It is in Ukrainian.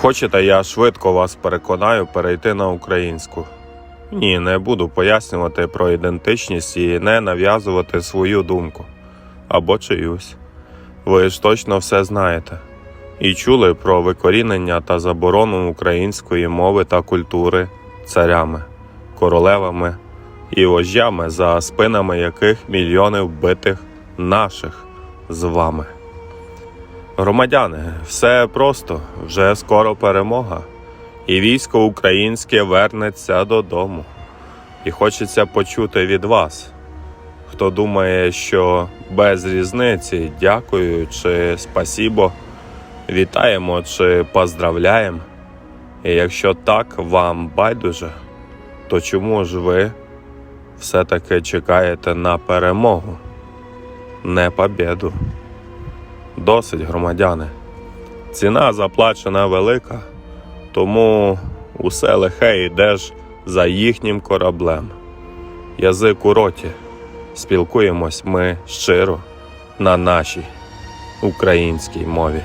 Хочете, я швидко вас переконаю перейти на українську. Ні, не буду пояснювати про ідентичність і не нав'язувати свою думку або чиюсь. Ви ж точно все знаєте і чули про викорінення та заборону української мови та культури царями, королевами і вождями, за спинами яких мільйони вбитих наших з вами. Громадяни, все просто, вже скоро перемога, і військо українське вернеться додому. І хочеться почути від вас, хто думає, що без різниці дякую чи спасібо, вітаємо чи поздравляємо. І якщо так вам байдуже, то чому ж ви все-таки чекаєте на перемогу, не побєду? Досить, громадяни. Ціна заплачена велика, тому усе лихе йдеш за їхнім кораблем. Язик у роті. Спілкуємось ми щиро на нашій українській мові.